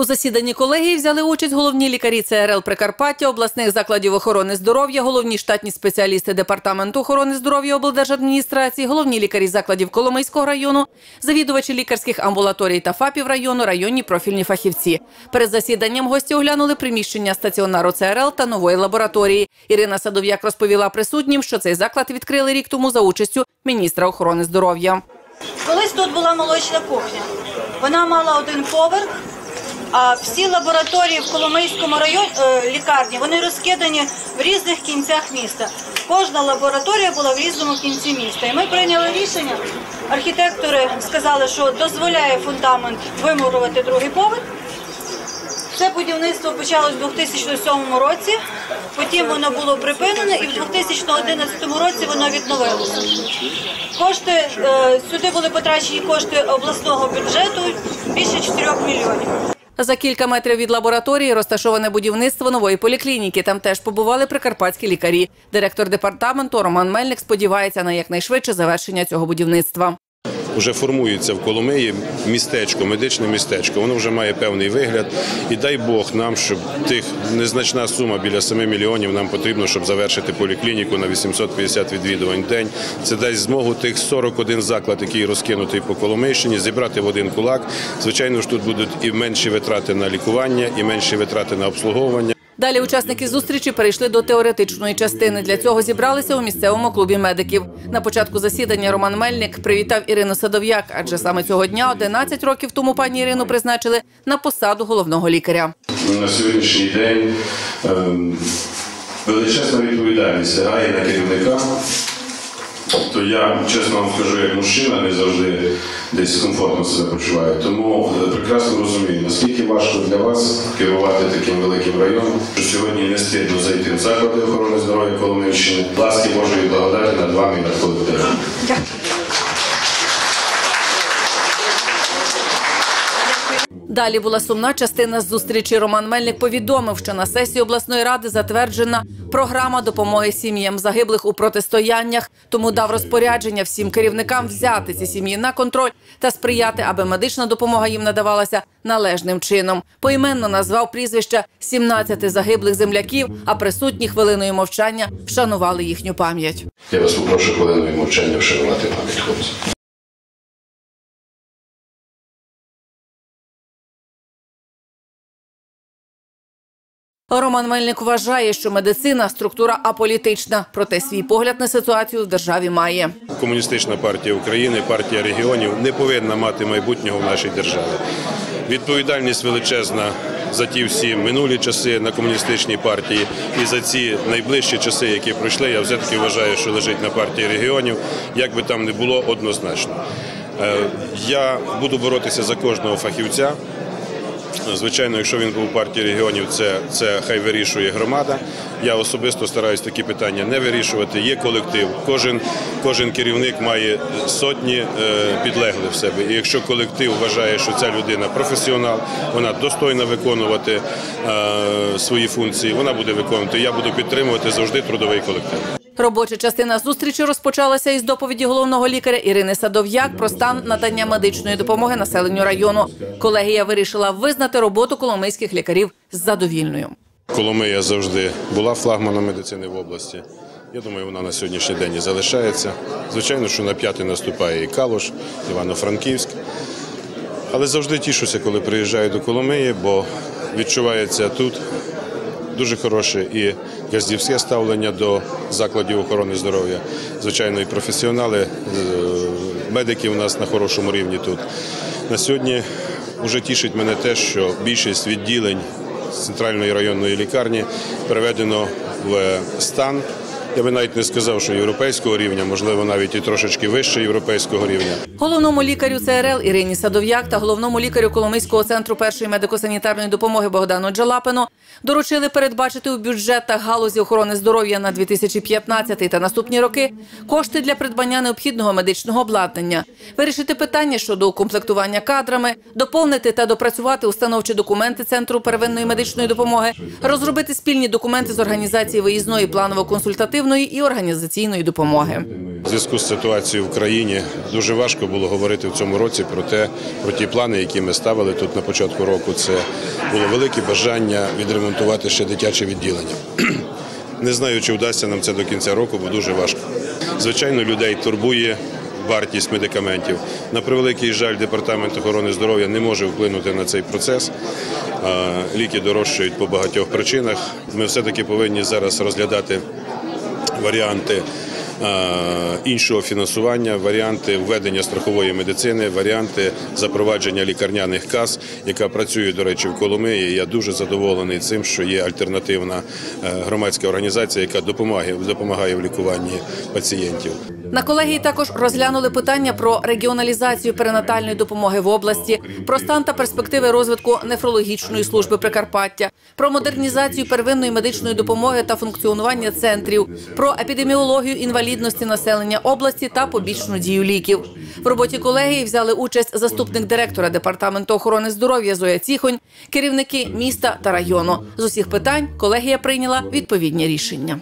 У засіданні колегії взяли участь головні лікарі ЦРЛ Прикарпаття, обласних закладів охорони здоров'я, головні штатні спеціалісти департаменту охорони здоров'я облдержадміністрації, головні лікарі закладів Коломийського району, завідувачі лікарських амбулаторій та ФАПів району, районні профільні фахівці. Перед засіданням гості оглянули приміщення стаціонару ЦРЛ та нової лабораторії. Ірина Садов'як розповіла присутнім, що цей заклад відкрили рік тому за участю міністра охорони здоров'я. Колись тут була молочна кухня. Вона мала один поверх, а всі лабораторії в Коломийському районі е, лікарні вони розкидані в різних кінцях міста. Кожна лабораторія була в різному кінці міста. І ми прийняли рішення. Архітектори сказали, що дозволяє фундамент вимурувати другий поверх. Це будівництво почалось у 2007 році, потім воно було припинене і в 2011 році воно відновилося. Кошти е, сюди були потрачені кошти обласного бюджету більше 4 мільйонів. За кілька метрів від лабораторії розташоване будівництво нової поліклініки. Там теж побували прикарпатські лікарі. Директор департаменту Роман Мельник сподівається на якнайшвидше завершення цього будівництва. Вже формується в Коломиї містечко, медичне містечко. Воно вже має певний вигляд. І дай Бог нам, щоб тих незначна сума біля 7 мільйонів нам потрібно, щоб завершити поліклініку на 850 відвідувань в день. Це дасть змогу тих 41 заклад, який розкинутий по Коломийщині, зібрати в один кулак. Звичайно ж, тут будуть і менші витрати на лікування, і менші витрати на обслуговування. Далі учасники зустрічі перейшли до теоретичної частини. Для цього зібралися у місцевому клубі медиків. На початку засідання Роман Мельник привітав Ірину Садов'як, адже саме цього дня, 11 років тому, пані Ірину призначили на посаду головного лікаря. на сьогоднішній день ем, величезна відповідальність лягає на керівника. Тобто я, чесно вам скажу, як мужчина не завжди десь комфортно себе почуваю. Тому е, прекрасно розумію, наскільки важко для вас керувати таким великим районом, що сьогодні не стидно зайти в заклади охорони здоров'я Коломийщини. Ласки Божої благодаті над вами і над колективом. Далі була сумна частина з зустрічі. Роман Мельник повідомив, що на сесії обласної ради затверджена програма допомоги сім'ям загиблих у протистояннях. Тому дав розпорядження всім керівникам взяти ці сім'ї на контроль та сприяти, аби медична допомога їм надавалася належним чином. Поіменно назвав прізвища 17 загиблих земляків, а присутні хвилиною мовчання вшанували їхню пам'ять. Я вас попрошу хвилиною мовчання вшанувати пам'ять хлопців. Роман Мельник вважає, що медицина структура аполітична, проте свій погляд на ситуацію в державі має. Комуністична партія України, партія регіонів не повинна мати майбутнього в нашій державі. Відповідальність величезна за ті всі минулі часи на комуністичній партії і за ці найближчі часи, які пройшли. Я все-таки вважаю, що лежить на партії регіонів, як би там не було однозначно. Е, Я буду боротися за кожного фахівця. Звичайно, якщо він був у партії регіонів, це, це хай вирішує громада. Я особисто стараюсь такі питання не вирішувати. Є колектив. Кожен, кожен керівник має сотні е, підлеглих в себе. І якщо колектив вважає, що ця людина професіонал, вона достойна виконувати е, свої функції, вона буде виконувати. Я буду підтримувати завжди трудовий колектив. Робоча частина зустрічі розпочалася із доповіді головного лікаря Ірини Садов'як про стан надання медичної допомоги населенню району. Колегія вирішила визнати роботу коломийських лікарів задовільною. Коломия завжди була флагманом медицини в області. Я думаю, вона на сьогоднішній день і залишається. Звичайно, що на п'ятий наступає і Калуш, Івано-Франківськ. Але завжди тішуся, коли приїжджаю до Коломиї, бо відчувається тут дуже хороше і газдівське ставлення до закладів охорони здоров'я. Звичайно, і професіонали, е, медики у нас на хорошому рівні тут. На сьогодні вже тішить мене те, що більшість відділень центральної районної лікарні переведено в стан. Я би навіть не сказав, що європейського рівня, можливо, навіть і трошечки вище європейського рівня. Головному лікарю ЦРЛ Ірині Садов'як та головному лікарю Коломийського центру першої медико-санітарної допомоги Богдану Джалапину доручили передбачити у бюджетах галузі охорони здоров'я на 2015 та наступні роки кошти для придбання необхідного медичного обладнання, вирішити питання щодо укомплектування кадрами, доповнити та допрацювати установчі документи центру первинної медичної допомоги, розробити спільні документи з організації виїзної планово-консультативної оперативної і організаційної допомоги. В зв'язку з ситуацією в країні дуже важко було говорити в цьому році про те, про ті плани, які ми ставили тут на початку року. Це було велике бажання відремонтувати ще дитяче відділення. Не знаю, чи вдасться нам це до кінця року, бо дуже важко. Звичайно, людей турбує вартість медикаментів. На превеликий жаль, департамент охорони здоров'я не може вплинути на цей процес. Ліки дорожчають по багатьох причинах. Ми все-таки повинні зараз розглядати варіанти е, іншого фінансування, варіанти введення страхової медицини, варіанти запровадження лікарняних кас, яка працює, до речі, в Коломиї. Я дуже задоволений цим, що є альтернативна е, громадська організація, яка допомагає, допомагає в лікуванні пацієнтів. На колегії також розглянули питання про регіоналізацію перинатальної допомоги в області, про стан та перспективи розвитку нефрологічної служби Прикарпаття, про модернізацію первинної медичної допомоги та функціонування центрів, про епідеміологію інвалідності населення області та побічну дію ліків. В роботі колегії взяли участь заступник директора департаменту охорони здоров'я Зоя Ціхонь, керівники міста та району. З усіх питань колегія прийняла відповідні рішення.